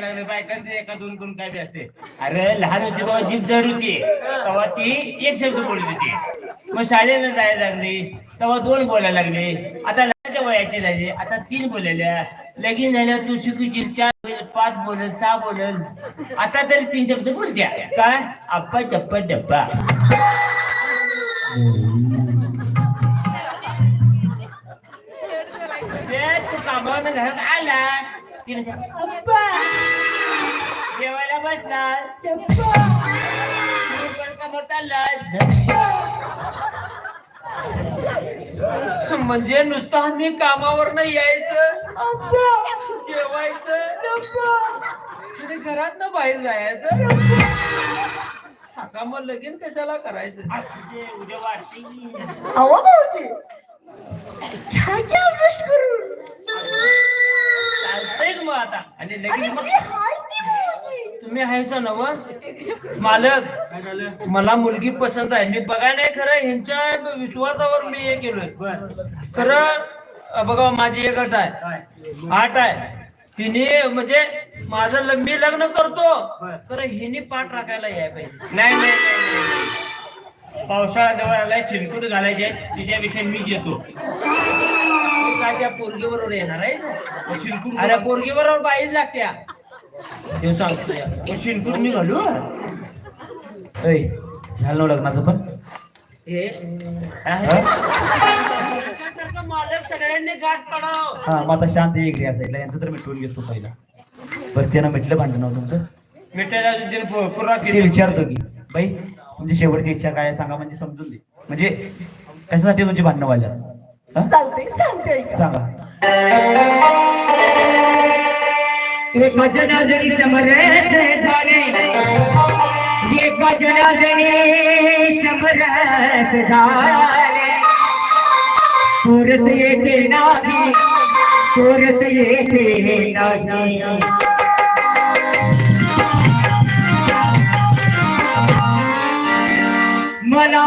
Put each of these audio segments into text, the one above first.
लागले बायकांचे एका दोन दोन काय बी असते. अरे लहान होती तेव्हा जीभ जड होती. तेव्हा ती एक शब्द बोलत होती. मग शाळेला जायला लागली. तेव्हा दोन बोलायला लागले. आता लहानच्या वयाचे झाली. आता तीन बोलायल्या लगीन झाल्यावर तू शिकूची चार बोल पाच बोलल सहा बोलल. आता तरी तीन शब्द बोलत्या. काय? अप्पा टप्पा डब्बा तू कामावर घरात आला. ती म्हणते, "अप्पा, जेवायला म्हणजे नुसतं आम्ही कामावर नाही यायचं. जेवायचं. आणि घरात ना बाहेर जायचं. आता मग लगीन कशाला करायचं? असू दे, उद्या वाटते की अहो भाऊजी. घ्या की अभ्यास करून. चालतंय मग आता. आणि लगेच मग तुम्ही आहेसा नव. मालक मला मुलगी पसंत आहे. मी बघाय नाही खरं ह्यांच्या विश्वासावर मी हे केलोय. खरं अ, बघा माझी एक अट आहे. आठ आहे. हिने म्हणजे माझं ल- मी लग्न करतो. खरं हिने पाठ राखायला याय पाहिजे. नाही नाही पावसाळा जवळ आलाय चिलकुट घालायचे. तिच्यापेक्षा मी घेतो तू काय त्या पोरगी बरोबर येणार आहे शिलकुट अरे पोरगी बरोबर बाईच लागत्या हे सांगतो. शिलकुट मी घालू ऐ, झालं ना लग्नाचं पण? हे? हा? तुमच्यासारखं मालक सगळ्यांनी गाठ पडाव. हा मग आता शांत एक साईडला. यांचं तर मिटवून घेतो पहिला. बरं त्यानं मिटलं भांडण तुमचं? पु- पुरा केली. विचारतो की बाई तुमची शेवटची इच्छा काय आहे सांगा म्हणजे समजून दे. म्हणजे कशासाठी तुमची भांडणं व्हायला? चालते सांगते ऐका. सांगा. एक जनार्दनी समरस झाले. एक जनार्दनी समरस झाले. चोरस येते नाही येते नाही. मला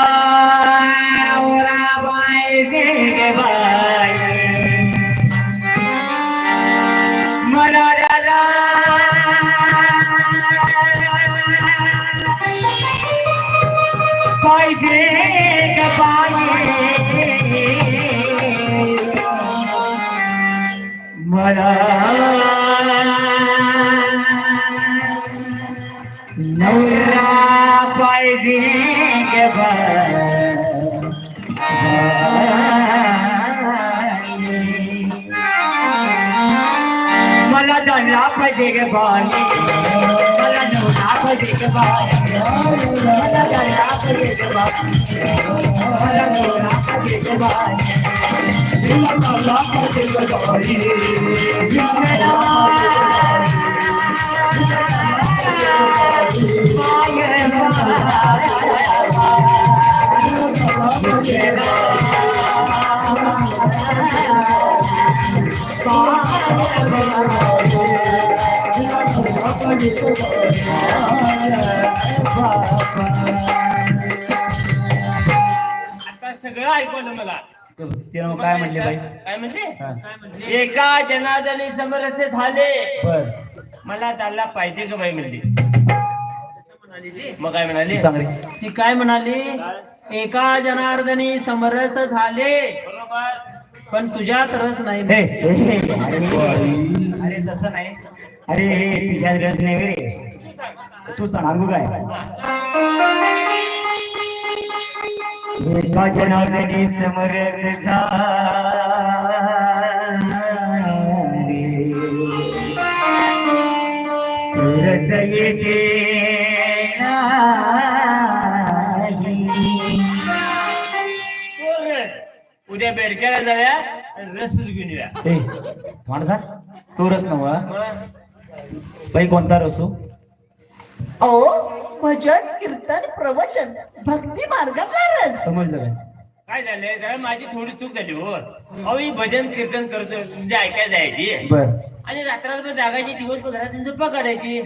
मला नवरा पाहिजे गे बाई. मला दल्ला पाहिजे गे बाई मला नवरा पाहिजे गे बाई मला दल्ला पाहिजे गे बाई मला नवरा पाहिजे गे बाई मला दल्ला पाहिजे गे बाई आता सगळं ऐकवलं मला. ते काय म्हणले बाई? काय म्हणते. एका जनार्दनी समरस झाले. बर. मला त्याला पाहिजे का बाई म्हणली? मग काय म्हणाली? तू सांग रे. ती काय म्हणाली? एका जनार्दनी समरस झाले. बरोबर. पण तुझ्यात रस नाही अरे तसं नाही. अरे हे तुझ्या रस नाही रे. तू सांगू. काय? एका जनार्दनी समरस झाले रस येते उद्या बेडक्याला जाऊया रसच घेऊन येऊया माणसा तो रस नवा मग? बाई कोणता रसो अहो भजन कीर्तन प्रवचन भक्ती मार्गातला रस समजलं काय काय झालंय जरा माझी थोडी चूक झाली हो. अहो ही भजन कीर्तन करतो म्हणजे ऐकायला जायची. बर. आणि रात्रभर जागायची दिवसभर घरात झोपा काढायची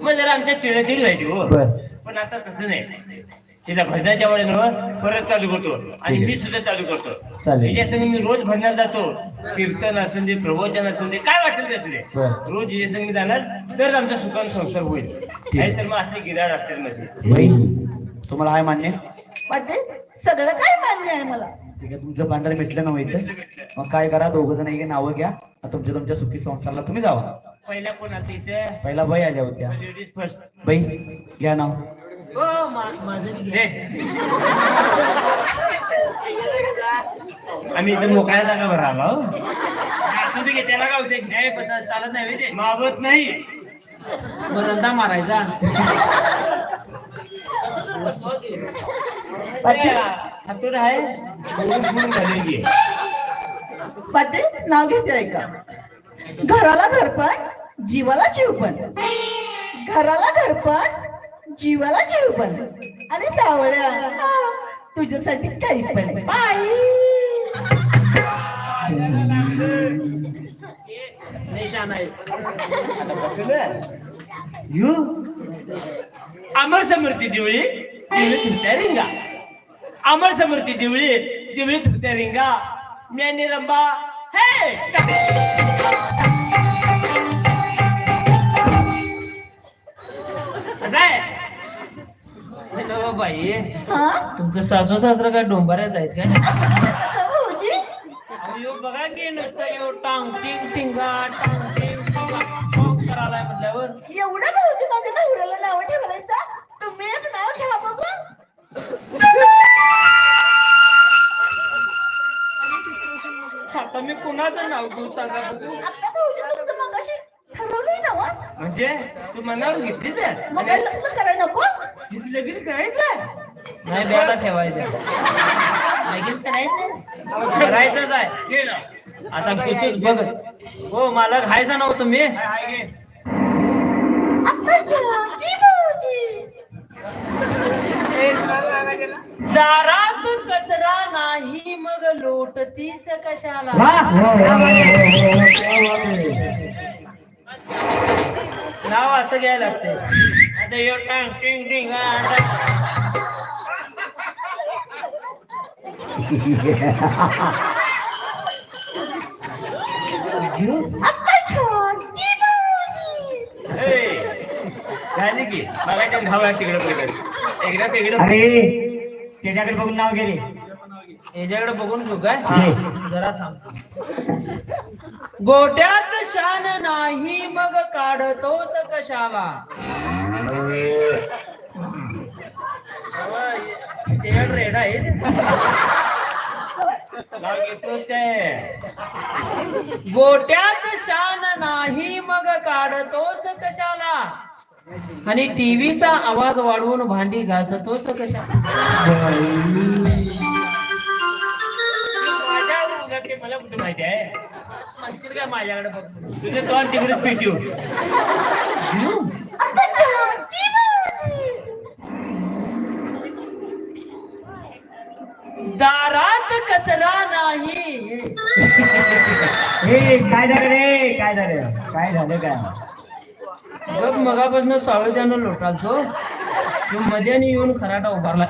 मग जरा आमच्या चिडचिड व्हायची हो. बर. पण आता तसं नाही. तिला भजनाच्या वेळेला परत चालू करतो. आणि मी सुद्धा चालू करतो. चालेल. मी रोज भजनात जातो. कीर्तन असून दे प्रवचन असून दे काय वाटेल ते असू दे. बर. रोज तिच्या संग मी जाणार तर आमचा सुखान संसार होईल. नाही तर मग असले गिराड असतील मध्ये बाई तुम्हाला हाय मान्य? म्हणजे सगळं काय मान्य आहे मला? ठीक आहे तुमचं भांडण मिटलं नव्हे इथं? मग काय करा दोघ जण एक नावं घ्या. आणि तुमच्या तुमच्या सुखी संसारला तुम्ही जावा. पहिल्या कोण आता इथे? पहिला बाई आल्या होत्या. लेडीज फर्स्ट बाई घ्या नाव. हो माझं. आम्ही इथे मोकळ्या जागा भर आलो हो. असू दे घे, त्याला काय होते घ्याय पसा- चालत नाही ते. मावत नाही. मग रंदा मारायचा कसं तर बसवा की. पाटील हातोड आहे पाटील नाव घेते ऐका. घराला घरपण जीवाला जीवपण. घराला घरपण जीवाला जीवपण आणि सावळ्या. तुझ्यासाठी काही पण. नाही आहे यू? अमर समृद्धी दिवळी दिवळी धुत्या रिंगा. अमर समृद्धी दिवळी दिवळी धुत्या रिंगा. म्याने रंबा. हे आहे? हे नवं बाई. हा? तुमचं सासू सासरा काय डोंबाऱ्याच आहेत काय? भाऊजी? अहो, ह्यो बघा की नुसतं ह्यो टांग टिंग टिंगा टांग टिंग टिंगा टांग करायलाय म्हटल्यावर एवढं भाऊजी माझ्या नवऱ्याला नाव ठेवायचा? तुम्ही एक नाव ठेवा बाबा आता मी कुणाचं नाव घेऊ सांगा बघू? आता भाऊजी तुमचं मगाशी ठरवलंय ना वा? म्हणजे तू मनावर घेतलीच आहे मग काय लग्न करायला नको तिथे लगीन करायचं नाही बेटा ठेवायचं लगीन करायचं करायचंच आहे घे ना. आता कितीच बघत हो मालक हायचा नव्हतं मी हाय, हाय, घे. आता घ्या की भाऊजी दारात कचरा नाही मग लोटतीस कशाला नाव असं घ्यायला लागते आता ह्यो टांग टिंग टिंग हा, की? धावा तिकडे पडतात एकदा तिकडे अरे त्याच्याकडे बघून नाव घे रे. याच्याकडे बघून घेऊ काय? हा. जरा थांब. गोट्यात शान नाही मग काढतोस कशाला? ते रेड आहे गोट्यात शान नाही मग काढतोस कशाला? आणि टीव्हीचा आवाज वाढवून भांडी घासतोस कशाला? मला कुठे माहिती आहे? म्हणशील काय माझ्याकडे बघ. तुझं तोंड तिकडे पेटू आता घ्या की भाऊजी दारात कचरा नाही. हे काय झालं रे? काय झालं? काय झालं काय? बघ मगापासून सावळ्यानं लोटालतो. तो मध्ये आणि येऊन खराटा उभारला.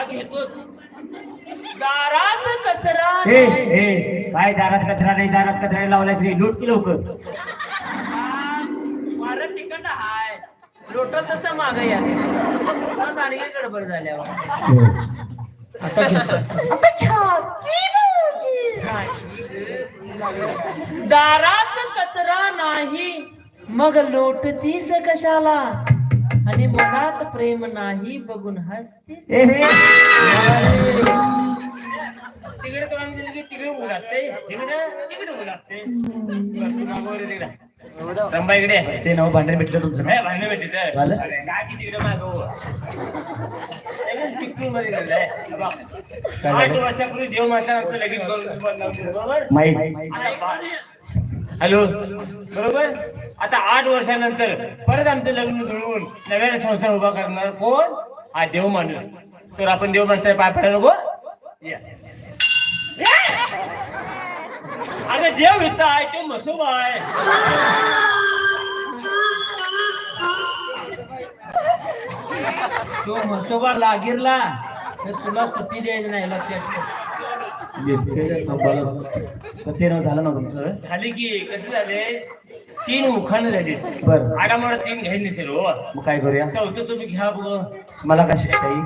घेतो. दारात कचरा हे नाही. हे काय दारात कचरा नाही दारात कचरा नाही लावलायस रे लूट की लवकर. वारं तिकडं हाय. लोटत तसं माग याने परत आणखी गडबड झाल्यावर आता घेतो दारात कचरा नाही. मग लोटतीस कशाला? आणि मनात प्रेम नाही बघून हसतीस हे. हे तिकडे तो आम्ही तिकडे तू रंबा इकडे नाव भांडण भेटलं तुमचं भांडण भेटली तर. झालं? काय मागं. आठ वर्षापूर्वी देव माता आमचं लगेच बरोबर माहीत. हॅलो? बरोबर? आता आठ वर्षानंतर परत आमचं लग्न जुळवून नव्याने संसार उभा करणार कोण? हा देव माणूस तर आपण देव माणसाला पाय पडायला नको. या. या. देव इथं आहे तो मसोबा आहे. तो म्हसोबा लागिरला तर तुला सुट्टी द्यायची नाही लक्षात ठेव. ते नाव झालं ना तुमचं? झाली की कसं झाले? तीन उखाणं झाली. बरं. आडामोडा तीन घ्यायला नसेल हो. मग काय करूया? चौथं तुम्ही घ्या बघ मला कशी काही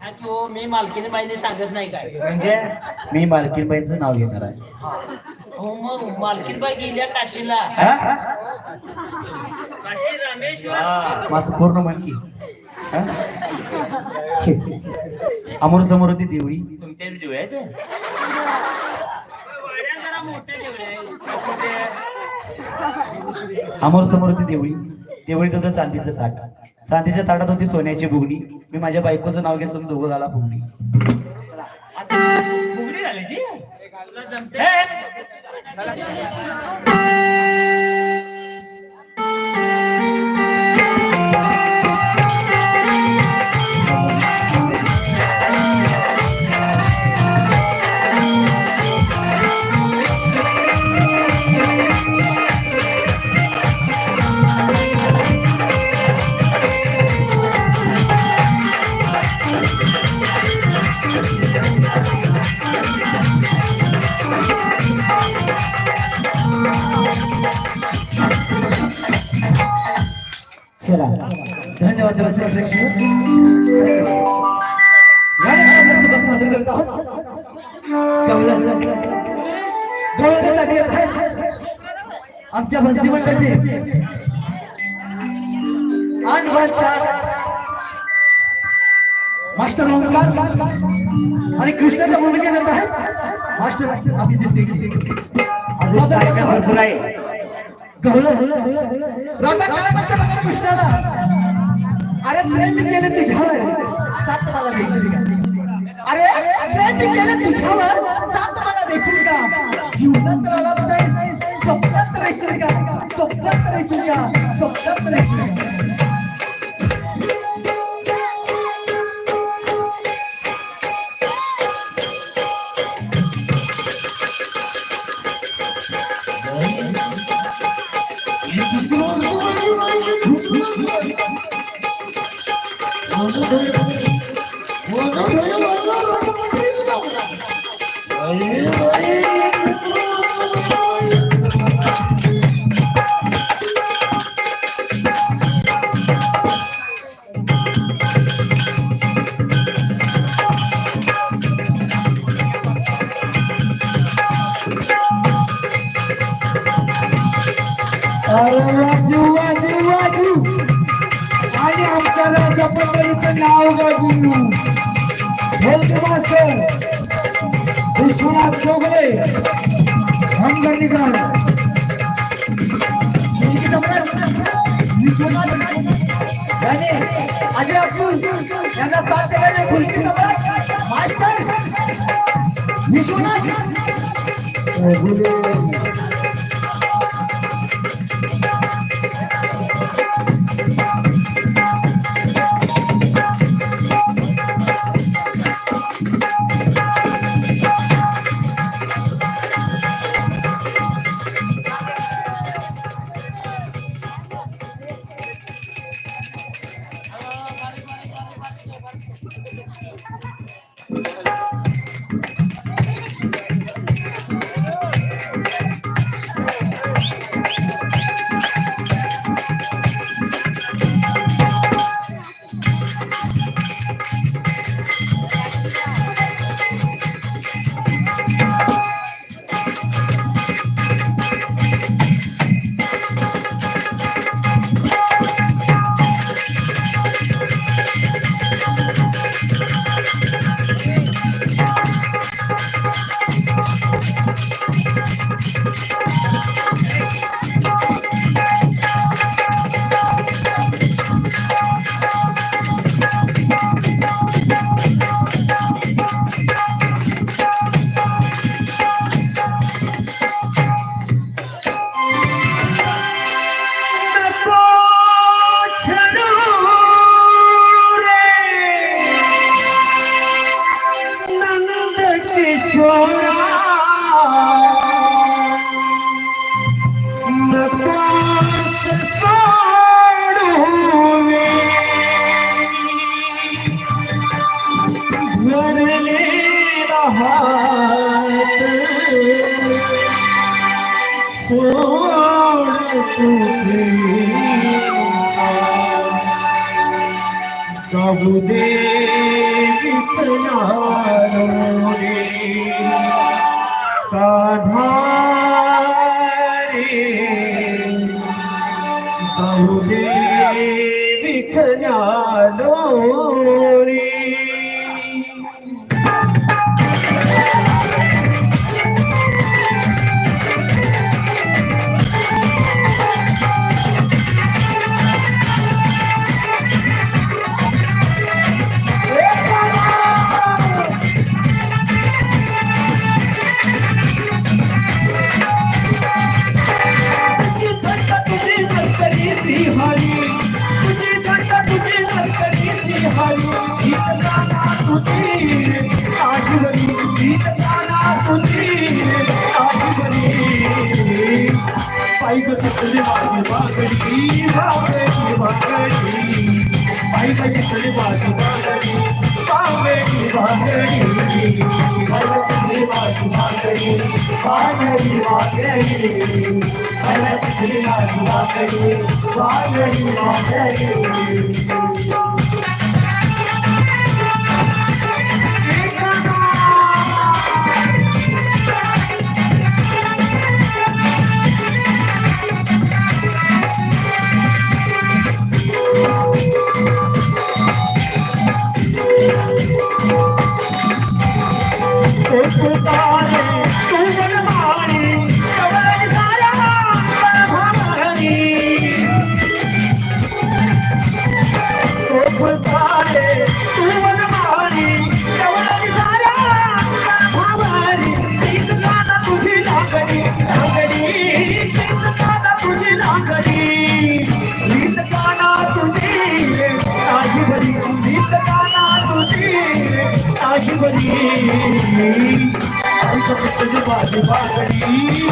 हा की हो मी मालकीने माहिती सांगत नाही काय. म्हणजे मी मालकीनबाईंचं नाव घेणार आहे. हो मग मालकीनबाई गेल्या काशीला. हा? काशी रामेश्वर. माझं पूर्ण की? छे. अमोर समोर होती देवळी. तुमच्या व्हिडिओ आहे अमोर समोर होती देवळी. देवळीत होतं चांदीचं ताट. चांदीच्या ताटात होती सोन्याची बुगडी. मी माझ्या बायकोचं नाव घेतो तुम्ही दोघं झाला बुगडी. फुगडी झाली जी सादर करत आहोत. येत आहेत आमच्या भक्ती मंडळाचे आन बादशाह मास्टर ओंकार आणि कृष्णाच्या भूमिकेत येत आहेत मास्टर अभिजित आहोत. भरपूर आहे काय म्हणते बघा कृष्णाला अरे प्रेम केलं तुझ्यावर. सात मला देशील का? अरे प्रेम केलं तुझ्यावर. सात मला देशील का? जीवनात राहिला स्वप्नात राहायची का? स्वप्नात राहायची का? स्वप्नात राहायची का? Deus. बाहुले विखनालो वादळी वादळी हलतली नाही वादळी वादळी वादळी Escutar. काशीवरी गीत गाना तुझी. काशीवरी तुझी माझी बागडी.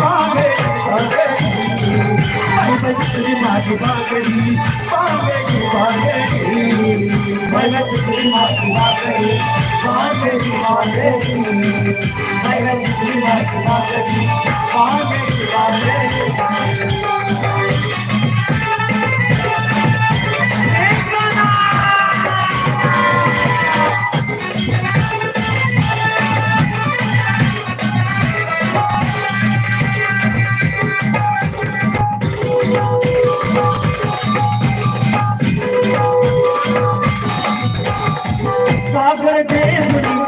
बागे माझी बागडी. बागे बागे माझी बागडी. बागे बागे माझी बागडी. बागे बागे Agora é ganha bonito.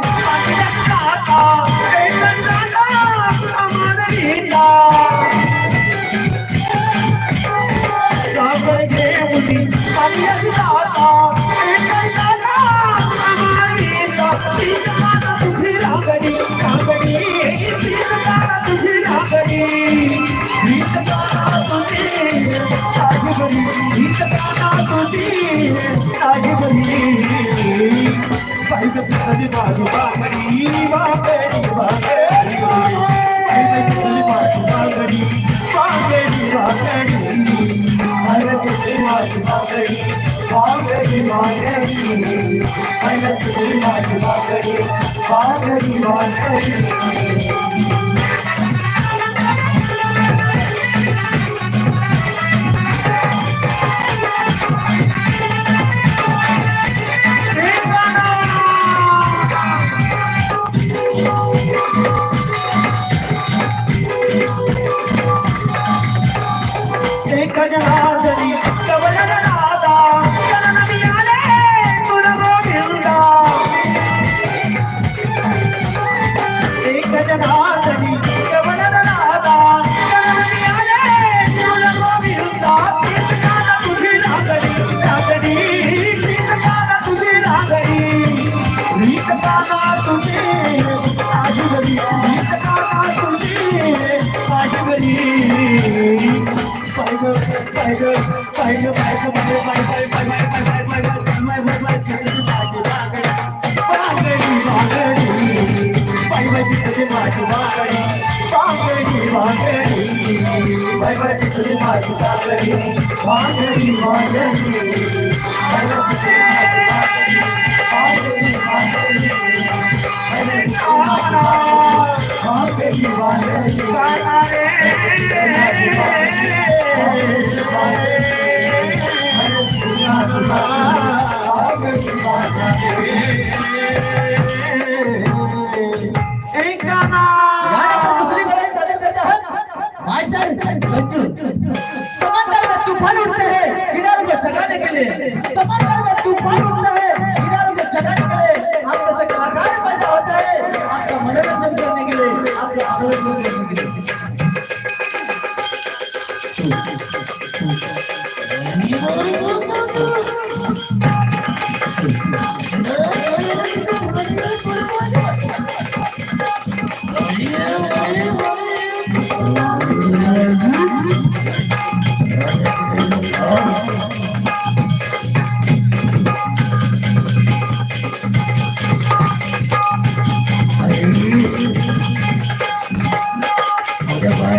پاغري واٽي هي کڻو Bye. Thank you.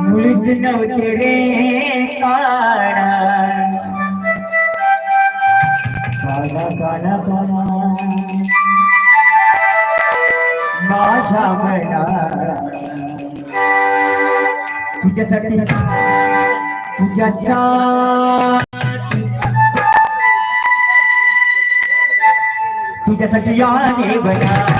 मुळीच नव्हते रे काळा काला काला काला माझ्या मना तुझ्यासाठी तुझ्या तुझ्यासाठी याने बना.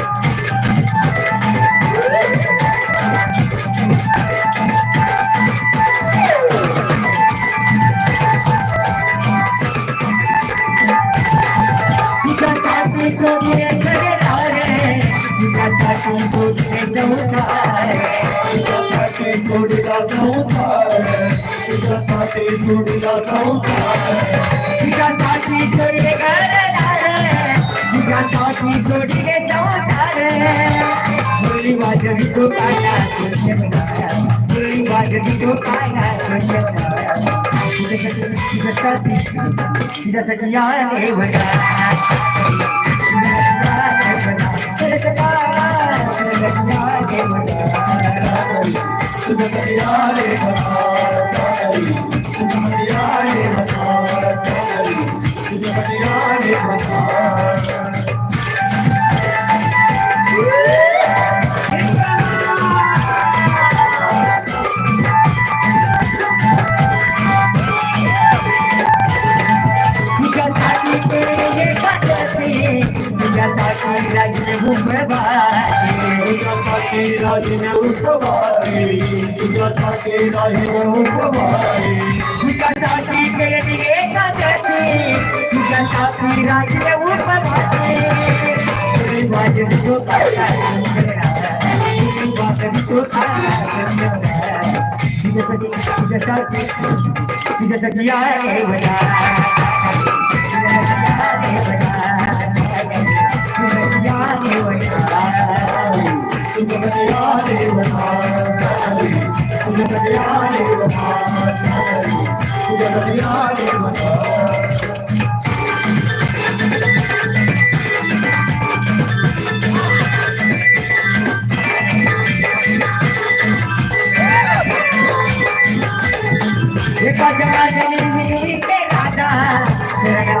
जगाचे जोडीला संसार जगाचे जोडीला संसार जगासाठी जोडीले घरदार जगासाठी जोडीले संसार गोळी वाजवी तो काया गोळी वाजवी तो काया तुझ्यासाठी तुझ्यासाठी या देवता तुझ्यासाठी आले तुझ्यासाठी राहिने उपवारी तुझ्यासाठी राहिने उपवारी तुझ्यासाठी केली एकादशी तुझ्यासाठी राहिले उपवासी तुझी माझी तो तुझी माझी तो तुझ्यासाठी तुझ्यासाठी तुझ्यासाठी आहे बघा एका जगाच्या मिळते राजा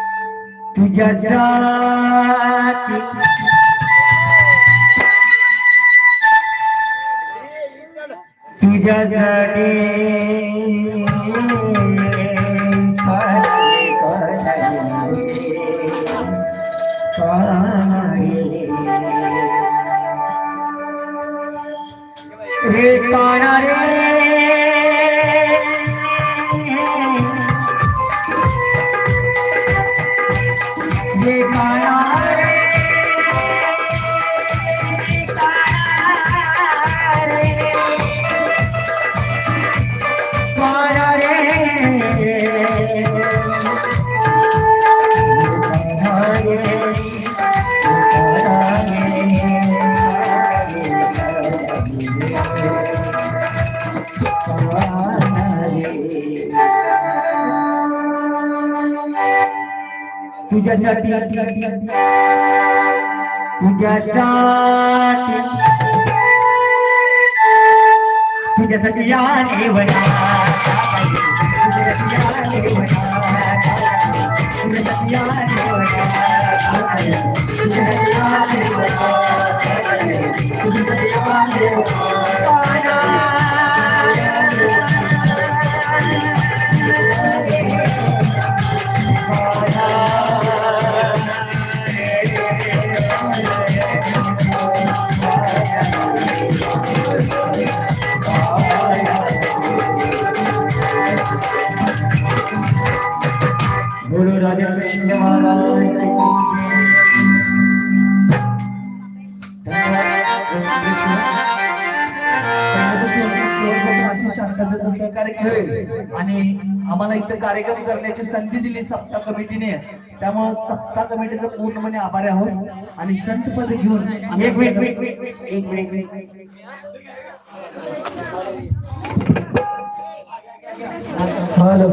तुला गोविंदा तुझ्यासाठी तुझ्यासाठी रे काळा रे तुझ्यासाठी. तुझ्यासाठी तुझ्यासाठी आले वडा तुझ्यासाठी आले वडा तुझ्यासाठी आले वडा केलं आणि आम्हाला इथं कार्यक्रम करण्याची संधी दिली सप्ताह कमिटीने. त्यामुळे सप्ताह कमिटीचं पूर्णपणे आभारी आहोत. आणि संत पद घेऊन आम्ही एक मिनिट एक मिनिट एक मिनिट एक मिनिट. हॅलो.